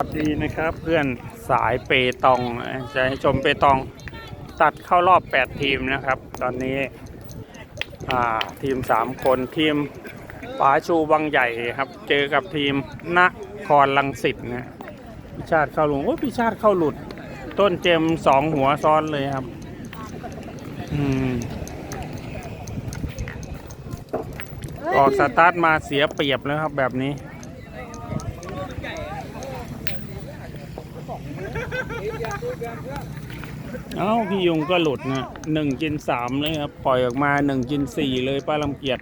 สวัสดีนะครับเพื่อนสายเปตองจะให้ชมเปตองตัดเข้ารอบ 8 ทีมนะครับ ตอนนี้ทีม 3 คนทีมป๋าชูวังใหญ่ครับ เจอกับทีมนครลังสิตนะพิชาติเข้าหลุดโอ้พิชาติเข้าหลุด ต้นเจมสองหัวซ้อนเลยครับ อืมออกสตาร์ทมาเสียเปรียบแล้วครับแบบนี้ เอ้าพี่ยุงก็หลุดนะหนึ่งกินสามเลยครับ ปล่อยออกมาหนึ่งกินสี่เลยป้าลำเกียด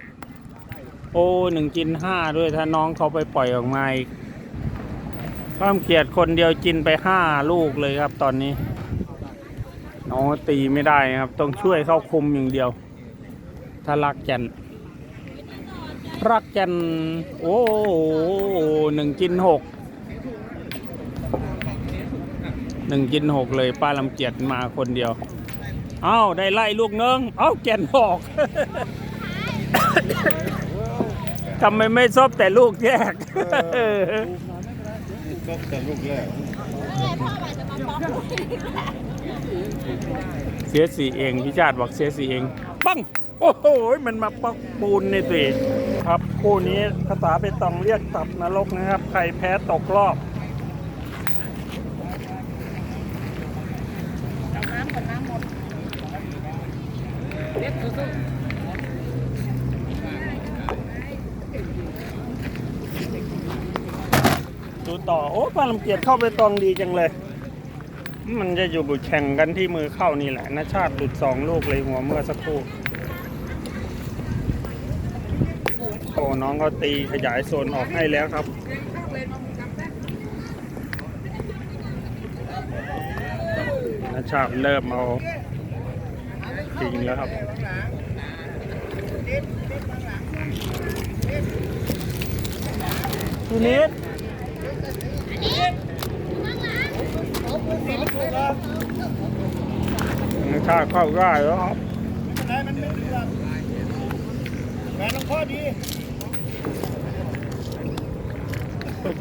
โอ้หนึ่งกินห้าด้วยถ้าน้องเขาไปปล่อยออกมาอีกป้าลำเกียดคนเดียวกินไปห้าลูกเลยครับตอนนี้ น้องตีไม่ได้นะครับ ต้องช่วยเข้าคุมอย่างเดียว ถ้ารักแกนรักแกนโอ้หนึ่งกินหก หนึ่งกินหกเลยป้าลำเกียดมาคนเดียว เอ้าได้ไล่ลูกเนึงเอ้าแก่นออกทำไมไม่ซบแต่ลูกแยกก็แต่ลูกแรกเสียสีเองพี่ชาติบอกเสียสีเองปังโอ้โหมันมาปักปูนในี่สิครับคู่นี้ภาษาไปตองเรียกตับนรกนะครับ ใครแพ้ตกรอบ ดูต่อ โอ้ปลาลำเกียดเข้าไปตองดีจังเลย มันจะอยู่บุแข่งกันที่มือเข้านี่แหละนะชาติหลุดสองลูกเลยหัวเมื่อสักครู่โอ้น้องเขาตีขยายโซนออกให้แล้วครับ นะ ชาติเริ่มเอาจริงแล้วครับทีนี้ถ้าเข้าได้แล้วครับไหนมันไม่เดือดแหวนหลวงพ่อดี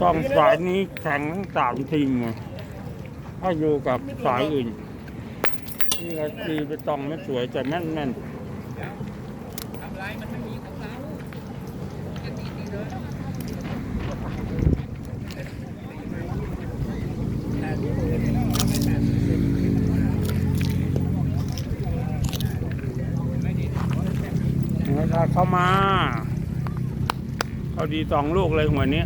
ต้องสายนี้แข่งทั้งสามทีมอะถ้าอยู่กับสายอื่น นี่ก็ตีไปตองไม่สวยแต่แม่นแม่นแล้วถ้าเข้ามาเอาดีสองลูกเลยหัวนี้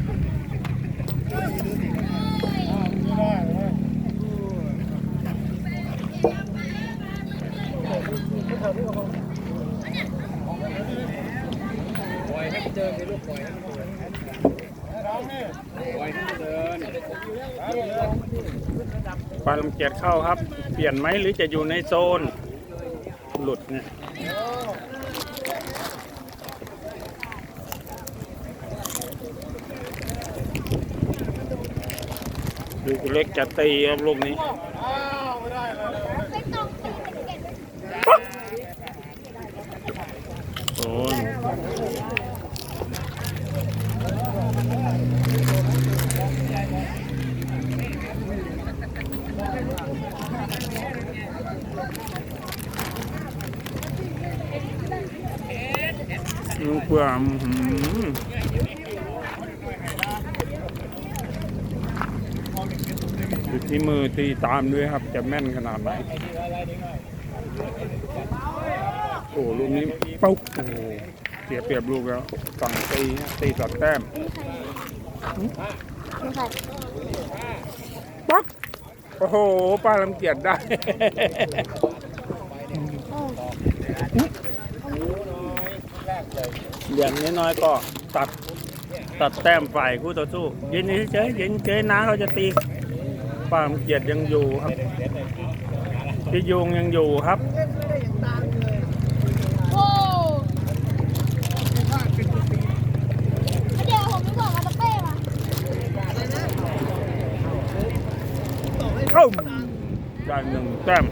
เกียดเข้าครับ เปลี่ยนไหมหรือจะอยู่ในโซน หลุดเนี่ยลูกเล็กจะตีครับลูกนี้โอ้ยลูก เปลือกอื้อหืออยู่ที่มือตีตามด้วยครับ จะแม่นขนาดไหนโอ้ลูกนี้ปุ๊บโอ้เสียเปรียบลูกแล้วฝั่งตีตีตัดแต้มปั๊บโอ้โหป้าลำเกียดได้ อย่างน้อยๆก็ตัดตัดแต้มฝ่ายคู่ต่อสู้เย็นเฉยๆเย็นเฉยๆนะเขาจะตีความเกียดยังอยู่ครับพี่ยุงยังอยู่ครับโอ้เดี๋ยวผมจะบอกมาตะเป้มาเอ้าได้หนึ่งแต้ม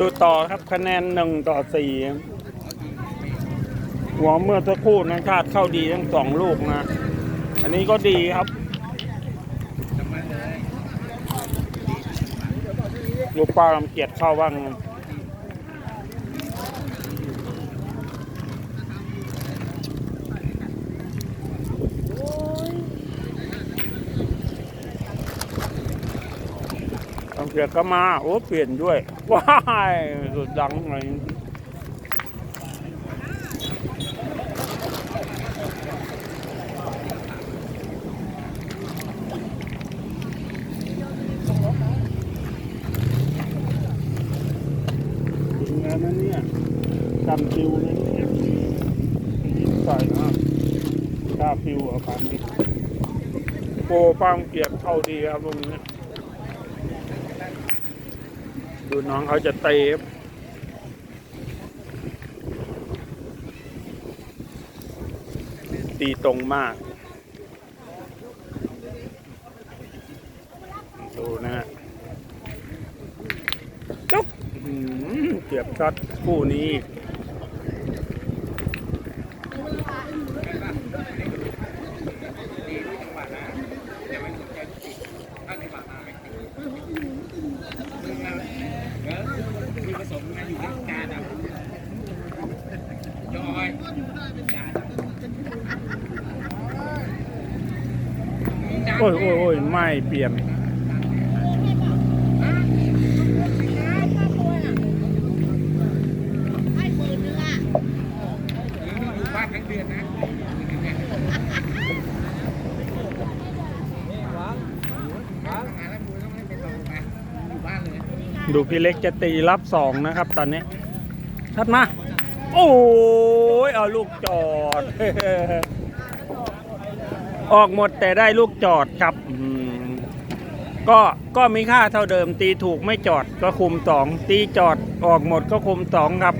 ดูต่อครับคะแนนหนึ่งต่อสี่หัวเมื่อสักครู่นะชาติเข้าดีทั้งสองลูกนะ อันนี้ก็ดีครับลูกปลาลำเกียดเข้าบ้างลำเกียดก็มา โอ้ เปลี่ยนด้วย ว้ายสุดดังเลยถึงแล้นะเนี่ยจำฟิวเลยเนี่ยใส่มากกล้าฟิวอาการนี้โปรปังเกียบเข้าดีครับตรงนี้ ดูน้องเขาจะเตะตีตรงมาก ดูนะฮะจุ๊บเกือบช็อตคู่นี้ โอ้ยโอ้ยโอ้ยไม่เปลี่ยนดูพี่เล็กจะตีรับสองนะครับตอนนี้ ทัดมา โอ้ย เอาลูกจอด ออกหมดแต่ได้ลูกจอดครับอืมก็ก็มีค่าเท่าเดิม ตีถูกไม่จอดก็คุมสองตีจอดออกหมดก็คุมสองครับ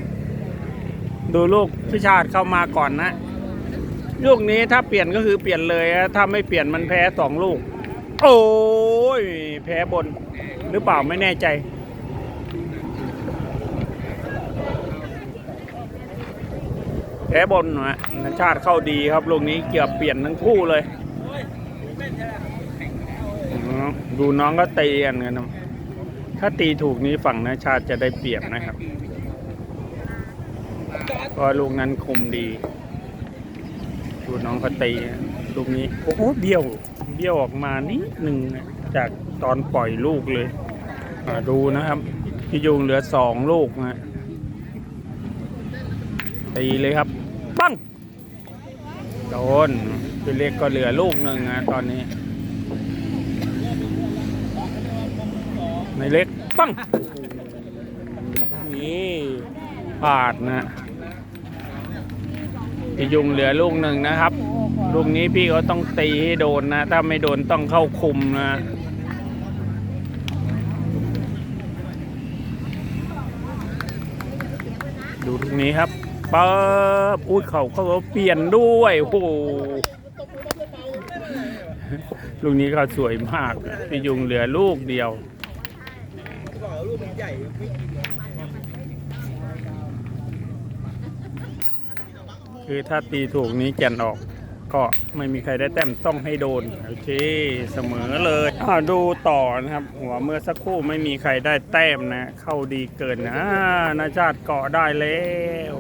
ดูลูกพิชาติเข้ามาก่อนนะลูกนี้ถ้าเปลี่ยนก็คือเปลี่ยนเลยนะถ้าไม่เปลี่ยนมันแพ้สองลูก โอ้ยแพ้บนหรือเปล่าไม่แน่ใจ พ้บนนะฮะนัชาติเข้าดีครับลูกนี้เกือบเปลี่ยนทั้งคู่เลยดูน้องก็ตีกันกันนะถ้าตีถูกนี้ฝั่งนัชาติจะได้เปรียบนะครับเพราะลูกนั้นคุมดี ดูน้องเขาตีลูกนี้โอ้โหเบี้ยวเบี้ยวออกมานิดหนึ่งจากตอนปล่อยลูกเลยดูนะครับพี่ยุงเหลือสองลูกนะตีเลยครับ ปังโดนพี่เล็กก็เหลือลูกหนึ่งนะตอนนี้ ในเล็กปังนี่พลาดนะพี่ยุงเหลือลูกหนึ่งนะครับ ลูกนี้พี่เขาต้องตีให้โดนนะ ถ้าไม่โดนต้องเข้าคุมนะดูลูกนี้ครับ ปั๊บอุ้ยเขาเขาเปลี่ยนด้วยโอ้โหลูกนี้เขาสวยมากพี่ยุงเหลือลูกเดียวคือถ้าตีถูกนี้แก่นออก ก็ไม่มีใครได้แต้มต้องให้โดนโอเคเสมอเลยอ่าดูต่อนะครับ หัวเมื่อสักครู่ไม่มีใครได้แต้มนะ เข้าดีเกินนะนาชาติเกาะได้แล้ว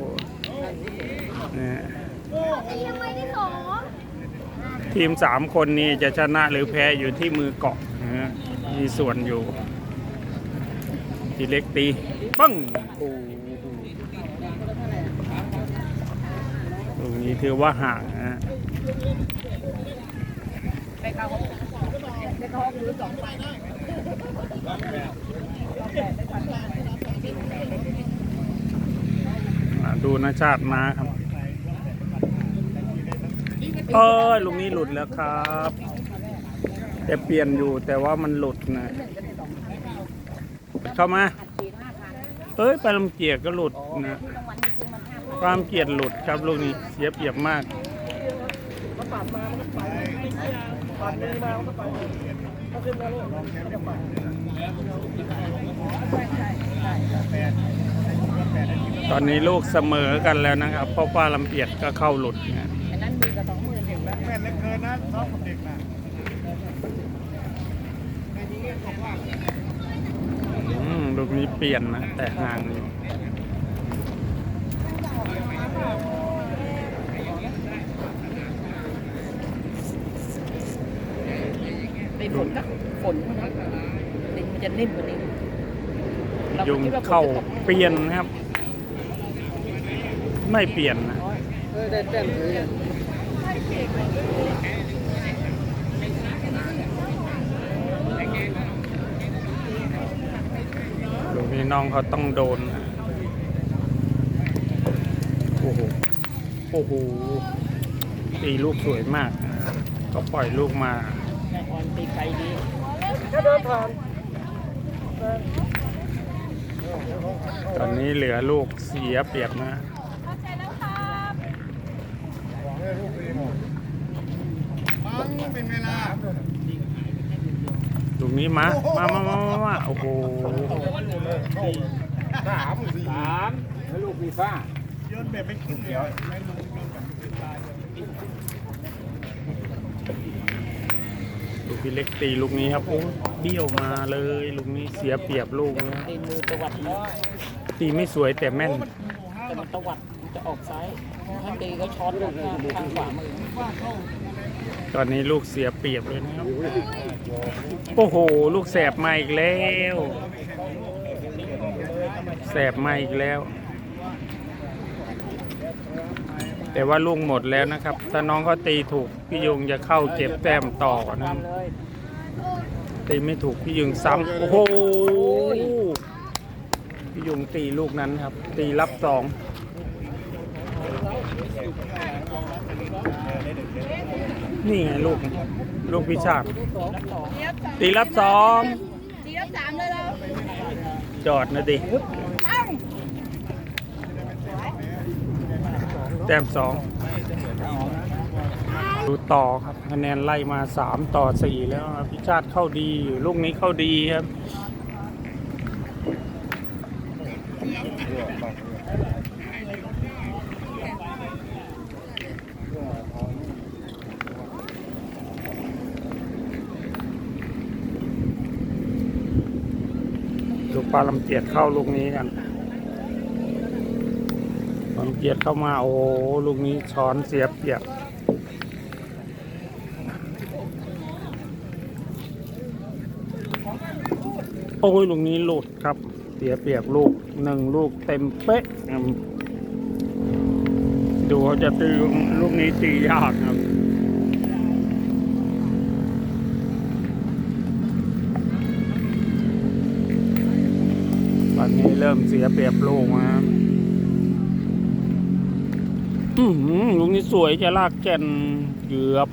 นะ ตีทำไมได้สอง ทีมสามคนนี้จะชนะหรือแพ้อยู่ที่มือเกาะนะมีส่วนอยู่ทีเล็กตีปังโอ้โหตรงนี้ถือว่าห่างนะฮะอ่าดูนะชาติมาครับ เออลุงนี้หลุดแล้วครับแต่เปลี่ยนอยู่แต่ว่ามันหลุดนะ เข้ามา เอ้ยปลาลำเกียรก็หลุดนะปลาลำเกียรหลุดครับลูกนี้เสียเปรียบมากตอนนี้ลูกเสมอกันแล้วนะครับ เพราะป้าลำเอียดก็เข้าหลุดนะ อันนั้นมือกับสองมือเห็นไหมแม่นเหลือเกินนะซ้อมกับเด็กนะ อืมลูกนี้ เปลี่ยนนะ แต่ห่างอยู่ในฝนก็ฝนนะดินมันจะนิ่มกว่านี้เราก็ยุงคิดว่าฝนเข้าจะตกเปลี่ยนนะครับ ไม่เปลี่ยนนะ เออได้แต้มเลย น้องเขาต้องโดน โอ้โห โอ้โห ตีลูกสวยมาก ก็ปล่อยลูกมาตีไกลดีตอนนี้เหลือลูกเสียเปรียบนะ เข้าใจแล้วครับ มันเป็นเวลา ลูกนี้มา มามามามามา โอ้โหสามสี่สามแล้วลูกฟีฟ้าโยนแบบเป็นครึ่งเดียวไม่ลงลงแบบเป็นลายลูกพี่เล็กตีลูกนี้ครับโอ้เบี้ยวมาเลยลูกนี้เสียเปรียบลูกนะตีมือตวัดน้อยตีไม่สวยแต่แม่นแต่มันตวัดมันจะออกซ้ายถ้าตีก็ช็อตลงข้างข้างขวามือตอนนี้ลูกเสียเปรียบเลยนะครับ โอ้โห ลูกแสบมาอีกแล้ว แสบมาอีกแล้ว แต่ว่าลูกหมดแล้วนะครับ ถ้าน้องเขาตีถูกพี่ยุงจะเข้าเก็บแต้มต่อนะตีไม่ถูกพี่ยุงซ้ำโอ้โหพี่ยุงตีลูกนั้นครับ ตีรับสองนี่ไงลูก ลูกพิชาตตีรับสองตีรับสามเลยเราจอดนะดิแต้มสองดูต่อครับคะแนนไล่มาสามต่อสี่แล้วพิชาติเข้าดีอยู่ลูกนี้เข้าดีครับาลำเจียดเข้าลูกนี้กันลำเจียดเข้ามาโอ้ลูกนี้ช้อนเสียเปียบโอ้ยลูกนี้หลุดครับ เสียเปียบลูกหนึ่งลูกเต็มเป๊ะดูเขาจะตีลูกนี้ตียากครับ ตอนนี้เริ่มเสียเปรียบลูกนะครับอือหือลูกนี้สวยจะลากแก่นเกือบ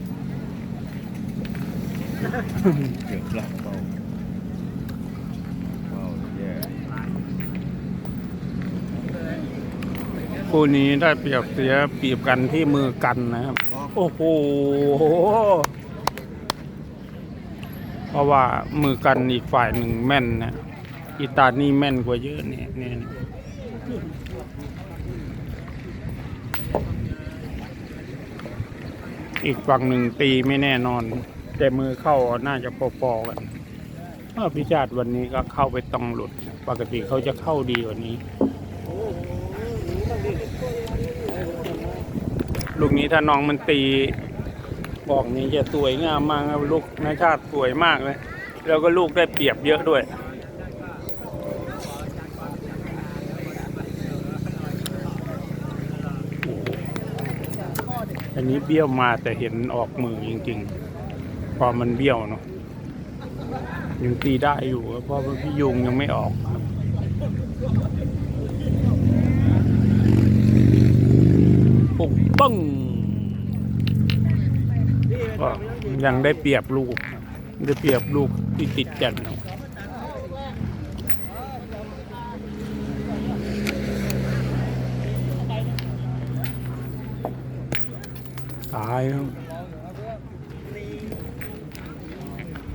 เกือบหลักเบาเบาแย่คู่นี้ได้เปรียบเสียเปรียบกันที่มือกันนะครับ โอ้โหเพราะว่ามือกันอีกฝ่ายหนึ่งแม่นนะ อีตานี่แม่นกว่าเยอะเนี่ยเนี่ยอีกฝั่งหนึ่งตีไม่แน่นอน แต่มือเข้าน่าจะพอๆกันเออพิชาติวันนี้ก็เข้าไปต้องหลุด ปกติเขาจะเข้าดีกว่านี้ ลูกนี้ถ้าน้องมันตีบอกนี้จะสวยงามมากครับลูกนาชาติสวยมากเลย แล้วก็ลูกได้เปรียบเยอะด้วย อั นนี้เบี้ยวมาแต่เห็นออกมือจริงๆ พอมันเบี้ยวเนาะยังตีได้อยู่เพราะว่าพี่ยุงยังไม่ออกครับปุ๊บปึ้งก็ยังได้เปรียบลูก ได้เปรียบลูกที่ติดกันเนาะตายครับ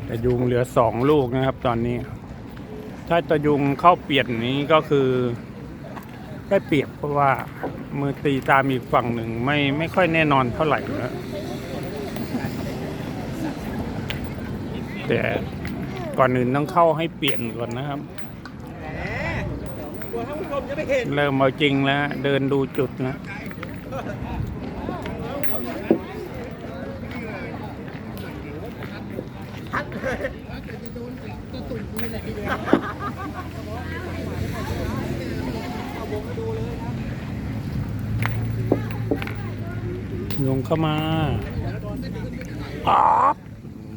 แต่ยุงเหลือสองลูกนะครับตอนนี้ ถ้าตะยุงเข้าเปลี่ยนนี้ก็คือได้เปรียบเพราะว่ามือตีตามอีกฝั่งหนึ่งไม่ไม่ค่อยแน่นอนเท่าไหร่นะแต่ก่อนอื่นต้องเข้าให้เปลี่ยนก่อนนะครับเห็นเริ่มเอาจริงแล้ว เดินดูจุดนะ เข้ามาป๊อบ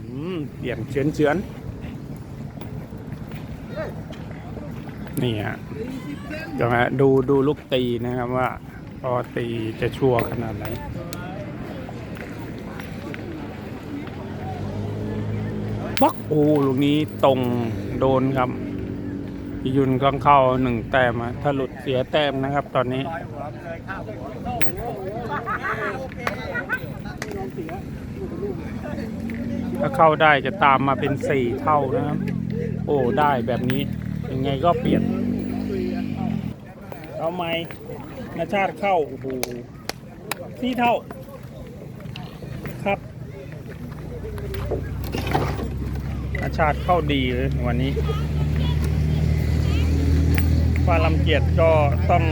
อืมเปลี่ยนเฉือนเฉือนนี่ฮะดูดูลูกตีนะครับว่าพอตีจะชั่วขนาดไหนปักโอ้ลูกนี้ตรงโดนครับยุนก็เข้าหนึ่งแต้มถ้าหลุดเสียแต้มนะครับตอนนี้ ถ้าเข้าได้จะตามมาเป็นสี่เท่านะครับ โอ้ได้แบบนี้ ยังไงก็เปลี่ยน เอาไหมนาชาติเข้า โอ้โหสี่เท่า ครับนาชาติเข้าดีเลยวันนี้ฟาลำเกียรติก็ต้อง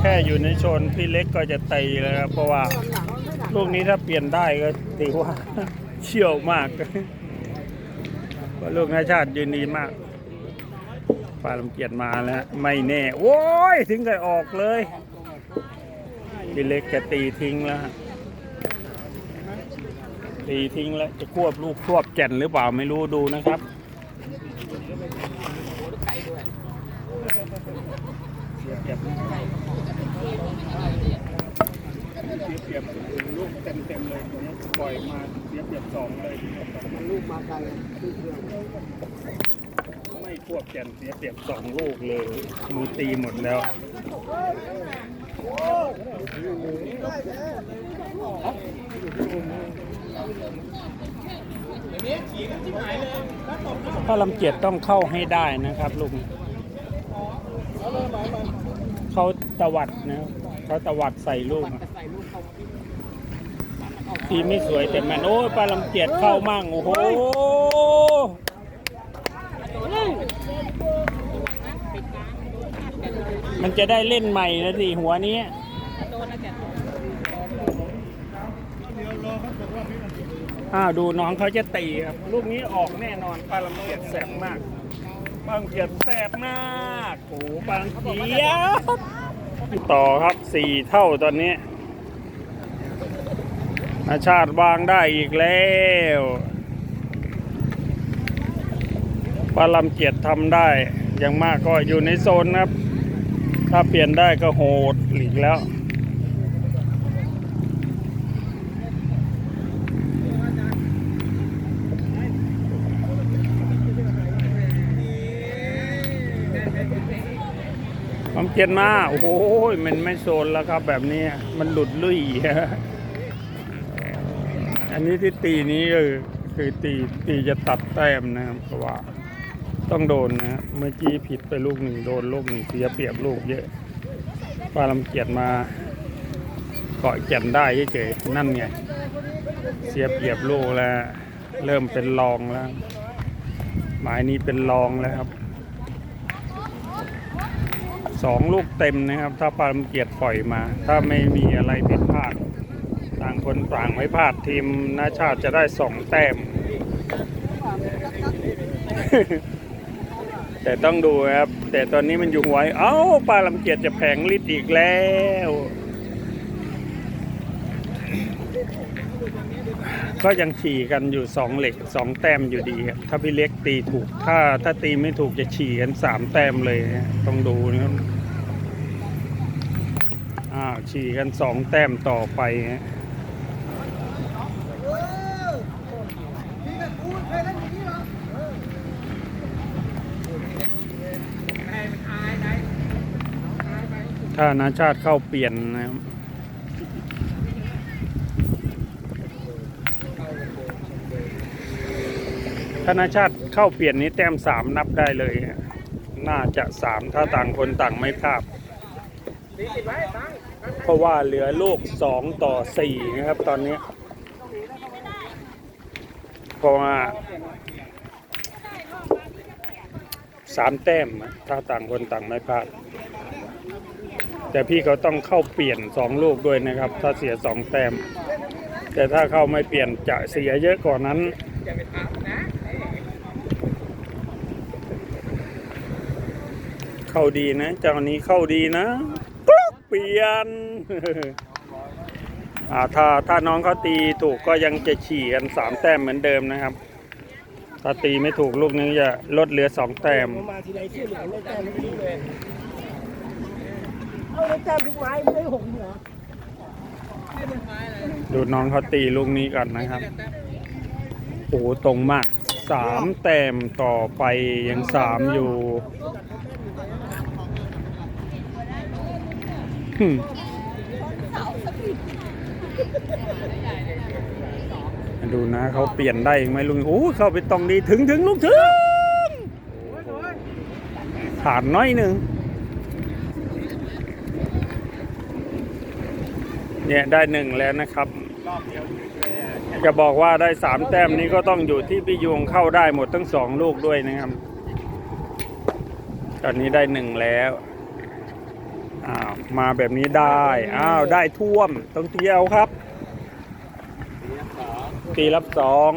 แค่อยู่ในโซนพี่เล็กก็จะตีแล้วครับเพราะว่า ลูกนี้ถ้าเปลี่ยนได้ก็ถือว่าเชี่ยวมากเพราะลูกนาชาติยืนดีมากฟาลำเกียรติมาแล้วไม่แน่โอ้ย ถึงกับออกเลยพี่เล็กจะตีทิ้งแล้วตีทิ้งแล้วจะควบลูกควบแก่นหรือเปล่าไม่รู้ดูนะครับเสียเปรียบ เต็มเต็มๆเลยตัวนี้ปล่อยมาเสียเปรียบสองเลยลูกมาไกลไม่ควบแกนเสียเปรียบสองลูกเลยมือตีหมดแล้วถ้าลำเกียต้องเข้าให้ได้นะครับลูกนี้เขาตวัดนะเขาตวัดใส่ลูก อะทีไม่สวยแต่แมันโอ้ยปลาลำเกียจเข้ามั่งโอ้โหมันจะได้เล่นใหม่นะสิหัวนี้อ้าวดูน้องเขาจะตีครับลูกนี้ออกแน่นอนปลาลำเกียดแสบมากปลาลำเกียดแสบมากโอ้ปลาลำเกียดต่อครับสี่เท่าตอนนี้ อาชาติวางได้อีกแล้วปลาลำเกียดทำได้ อย่างมากก็อยู่ในโซนครับ ถ้าเปลี่ยนได้ก็โหดหลีกแล้วความเกียนมา โอ้โหมันไม่โซนแล้วครับแบบนี้ มันหลุดลุ่ย อันนี้ที่ตีนี้ก็คือคือตีตีจะตัดแต้มนะครับเพราะว่าต้องโดนนะเมื่อกี้ผิดไปลูกหนึ่งโดนลูกหนึ่งเสียเปรียบลูกเยอะปลาลำเกียดมาเกาะแก่นได้เฉยๆนั่นไงเสียเปรียบลูกแล้ว เริ่มเป็นรองแล้ว หมายนี้เป็นรองแล้วครับสองลูกเต็มนะครับ ถ้าปาลมเกียรติปล่อยมา ถ้าไม่มีอะไรผิดพลาด ต่างคนต่างไม่พลาดทีมนาชาติจะได้สองแต้ม แต่ต้องดูครับ แต่ตอนนี้มันอยู่หัวเอ้าปาลำเกียรติจะแผงฤทธิ์อีกแล้วก็ยังฉี่กันอยู่สองเหล็กสองแต้มอยู่ดีครับถ้าพี่เล็กตีถูก ถ้าถ้าตีไม่ถูกจะฉี่กันสามแต้มเลยนะต้องดูนะครับอ้าวฉี่กันสองแต้มต่อไปฮะ ถ้านาชาติเข้าเปลี่ยนนะครับธนาชาติเข้าเปลี่ยนนี้แต้มสามนับได้เลย น่าจะสามถ้าต่างคนต่างไม่พลาดเพราะว่าเหลือลูกสองต่อสี่นะครับตอนนี้ เพราะว่าสามแต้มถ้าต่างคนต่างไม่พลาด แต่พี่เขาต้องเข้าเปลี่ยนสองลูกด้วยนะครับ ถ้าเสียสองแต้ม แต่ถ้าเข้าไม่เปลี่ยนจะเสียเยอะกว่านั้นเข้าดีนะเจ้านี้เข้าดีนะปุ๊เปลี่ยนอ่าถ้าถ้าน้องเขาตีถูกก็ยังจะฉี่กันสามแต้มเหมือนเดิมนะครับ ถ้าตีไม่ถูกลูกนึงจะลดเหลือสองแต้มมาทีไรชื่อเหลือแต้มไม่รู้เลย เอาได้แต้มทุกไม้ไม่ได้หงเหรอดูน้องเขาตีลูกนี้ก่อนนะครับโอ้โหตรงมากสามแต้มต่อไปยังสามอยู่ดูนะเขาเปลี่ยนได้ไหมลุงโอ้เข้าไปตรงดีถึงถึงลูกถึงผ่านน้อยหนึ่ง เนี่ยได้หนึ่งแล้วนะครับจะบอกว่าได้สามแต้มนี้ก็ต้องอยู่ที่พี่ยุงเข้าได้หมดทั้งสองลูกด้วยนะครับ ตอนนี้ได้หนึ่งแล้วอ้าวมาแบบนี้ได้อ้าวได้ท่วมต้องเที่ยวครับตีรับสอง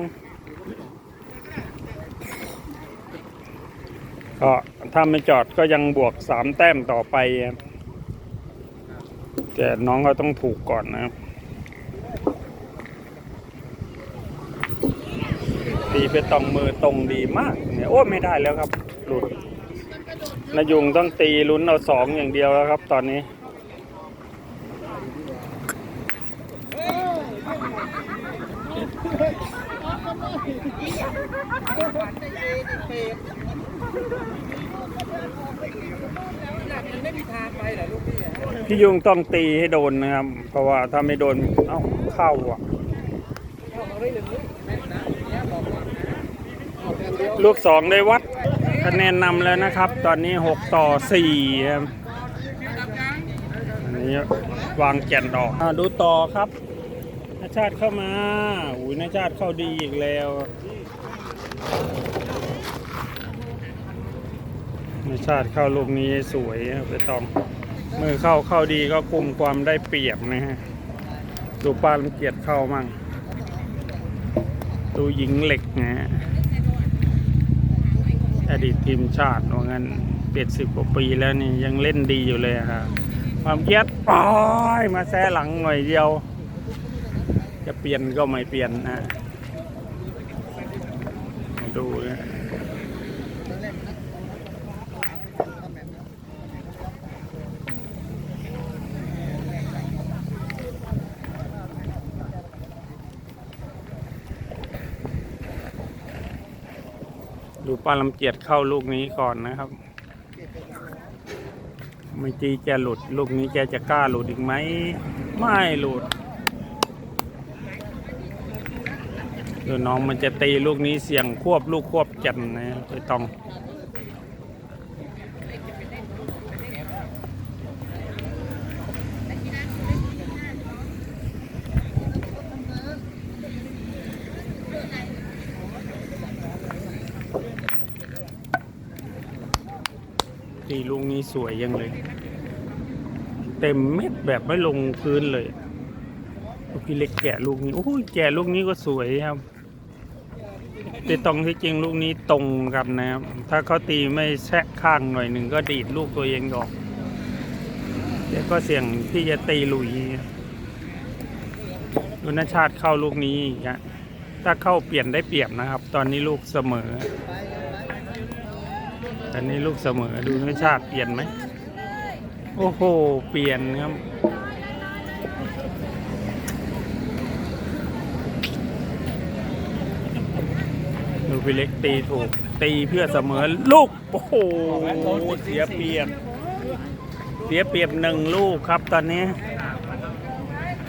ก็ถ้าไม่จอดก็ยังบวกสามแต้มต่อไปครับ แต่น้องก็ต้องถูกก่อนนะครับตีไปตองมือตรงดีมากเนี่ยโอ้ไม่ได้แล้วครับ หลุดนายุงต้องตีลุ้นเอาสองอย่างเดียวแล้วครับ ตอนนี้ มันไม่มีทางไปเหรอลูกพี่อะพี่ยุงต้องตีให้โดนนะครับ เพราะว่าถ้าไม่โดนเอ้าเข้าอะ เข้ามาไม่ถึงลูกแม่นนะเนี่ยบอกก่อนะเอาแต่เดียวลูกสองได้วัดคะแนนนำแล้วนะครับ ตอนนี้หกต่อสี่ครับอันนี้วางแก่นออกอ่าดูต่อครับนาชาติเข้ามาอุ้ยนาชาติเข้าดีอีกแล้ว นาชาติเข้าลูกนี้สวยไปตองมือเข้าเข้าดีก็คุมความได้เปรียบนะฮะดูปาลเกียร์เข้ามั่งดูหญิงเหล็กนะฮะอดีตทีมชาติว่างั้นเจ็ดสิบกว่าปีแล้วนี่ยังเล่นดีอยู่เลยอะครับความเกียดปอยมาแซะหลังหน่อยเดียว จะเปลี่ยนก็ไม่เปลี่ยนนะดูนะ ดูปลาลำเจียดเข้าลูกนี้ก่อนนะครับ ไม่จีจะหลุด ลูกนี้แกจะกล้าหลุดอีกไหม ไม่หลุดเดี๋ยวน้องมันจะตีลูกนี้เสี่ยงควบลูกควบจันนะไปต้อง สวยยังเลย เต็มเม็ดแบบไม่ลงพื้นเลยลูกพี่เล็กแกะลูกนี้โอ้ยแกะลูกนี้ก็สวยครับแต่ตรงที่จริงลูกนี้ตรงกันนะครับ ถ้าเขาตีไม่แซะข้างหน่อยหนึ่งก็ดีดลูกตัวเองออกเดี๋ยวก็เสี่ยงที่จะตีหลุยลุนชาติเข้าลูกนี้อีกอะถ้าเข้าเปลี่ยนได้เปรียบนะครับ ตอนนี้ลูกเสมอ อนนี้ลูกเสมอดูนชาติเปลี่ยนไหม โอ้โห เปลี่ยนครับ ดูพี่เล็กตีถูก ตีเพื่อเสมอลูก โอ้โห เสียเปรียบ เสียเปรียบหนึ่งลูกครับตอนนี้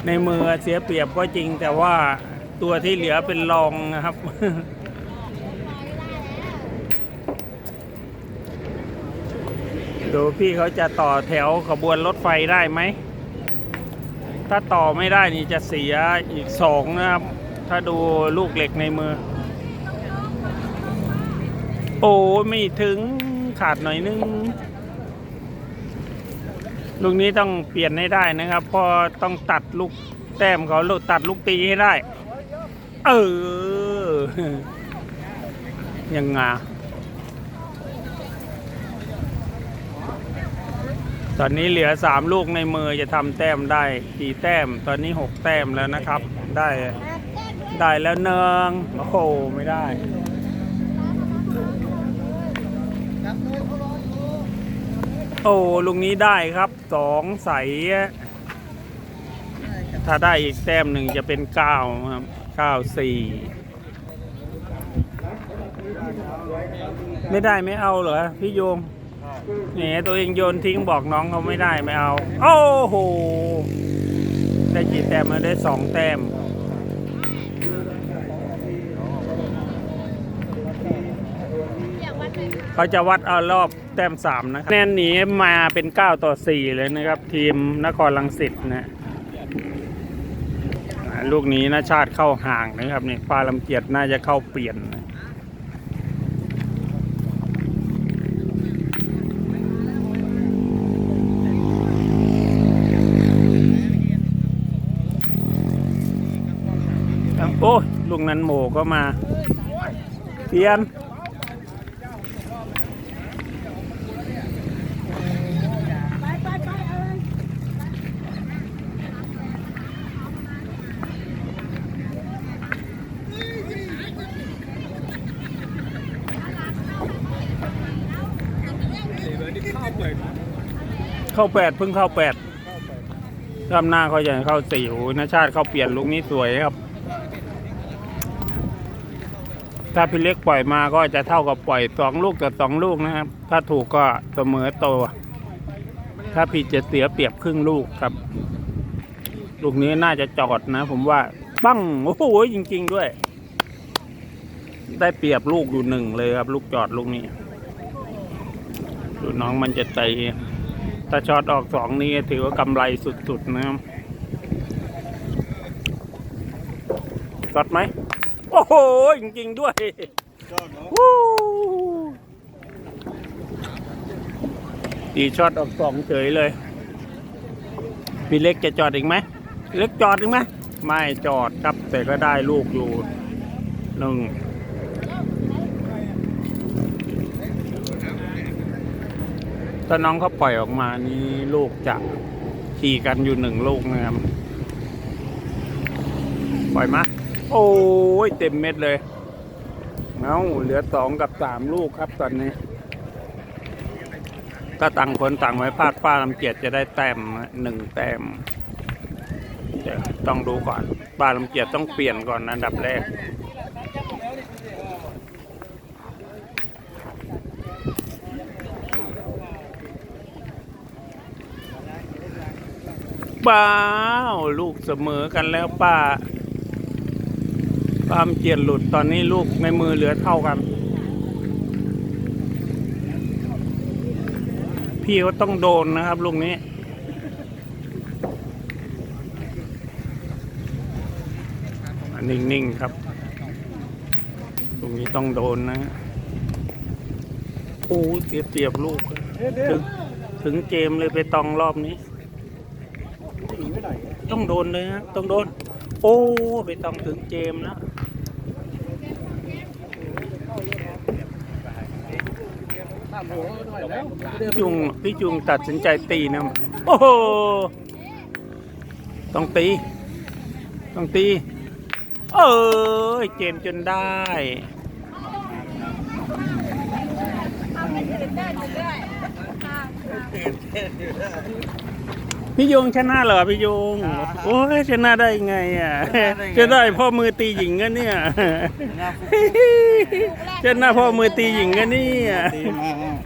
ในมือเสียเปรียบก็จริงแต่ว่าตัวที่เหลือเป็นรองนะครับ ดูพี่เขาจะต่อแถวขบวนรถไฟได้ไหม ถ้าต่อไม่ได้นี่จะเสียอีกสองนะครับ ถ้าดูลูกเหล็กในมือ โอ้ไม่ถึงขาดหน่อยนึง ลูกนี้ต้องเปลี่ยนให้ได้นะครับเพอต้องตัดลูกแต้มเขาลูกตัดลูกตีให้ได้ เออ ยังไง ตอนนี้เหลือสามลูกในมือจะทำแต้มได้กี่แต้ม ตอนนี้หกแต้มแล้วนะครับ ได้ได้แล้วเนืองโอ้โหไม่ได้โอ้ลุงนี้ได้ครับสองใส ถ้าได้อีกแต้มหนึ่งจะเป็นเก้าครับเก้าสี่ไม่ได้ไม่เอาเหรอพี่โยง แหมตัวเองโยนทิ้งบอกน้องเขาไม่ได้ไม่เอา โอ้โห ได้กี่แต้มมาได้สองแต้มเขาจะวัดเอารอบแต้มสามนะครับคะแนนหนีมาเป็น 9 ต่อ 4 เลยนะครับ ทีมนครลังสิตนะลูกนี้นาชาติเข้าห่างนะครับนี่ปาลำเกียรติน่าจะเข้าเปลี่ยนนะโอ้ยลูก นั้นโหมก็มาเปลี่ยนเข้าแปดเพิ่งเข้าแปดรอบหน้าเขาจะเข้าสี่โอ้ยนาชาติเขาเปลี่ยนลูกนี้สวยครับ ถ้าพี่เล็กปล่อยมาก็จะเท่ากับปล่อยสองลูกต่อสองลูกนะครับ ถ้าถูกก็เสมอตัวถ้าผิดจะเสียเปรียบครึ่งลูกครับ ลูกนี้น่าจะจอดนะ ผมว่าปั้งโอ้โหจริง ๆ ด้วย ได้เปรียบลูกอยู่หนึ่งเลยครับ ลูกจอดลูกนี้ดูน้องมันจะใจถ้าช็อตออกสองนี้ถือว่ากำไรสุด ๆ นะครับช็อตไหม โอ้โหจริงๆด้วยวู้ตีช็อตออกสองเฉยเลยพี่เล็กจะจอดอีกไหมพี่เล็กจอดอีกไหม ไม่จอดครับ แต่ก็ได้ลูกอยู่หนึ่งถ้าน้องเขาปล่อยออกมานี่ลูกจะขี่กันอยู่หนึ่งลูกนะครับ ปล่อยมา โอ้ยเต็มเม็ดเลยเอาเหลือสองกับสามลูกครับตอนนี้ก็ต่างคนต่างไว้พลาดป้าลำเกียรติจะได้แต้มหนึ่งแต้มเดี๋ยวต้องดูก่อนป้าลำเกียรติต้องเปลี่ยนก่อนอันดับแรกป้าวลูกเสมอกันแล้วป้า ป้ามเกียรติหลุดตอนนี้ลูกในมือเหลือเท่ากัน พี่ก็ต้องโดนนะครับลูกนี้ นิ่งๆครับตรงนี้ต้องโดนนะโอ้เสียเปียบลูก ถึงถึงเกมเลยไปตองรอบนี้ ต้องโดนเลยนะต้องโดน โอ้ไปตองถึงเจมส์แล้วพี่ จุงพี่จุงตัดสินใจตีนะโอ้โหต้องตี ต้องตี เออเจมส์จนได้พี่ยงชนะเหรอพี่ยงโอ้ยชนะได้ไงอะจะได้พ่อมือตีหญิงกันเนี่ยชนะพ่อมือตีหญิงกันเนี่ย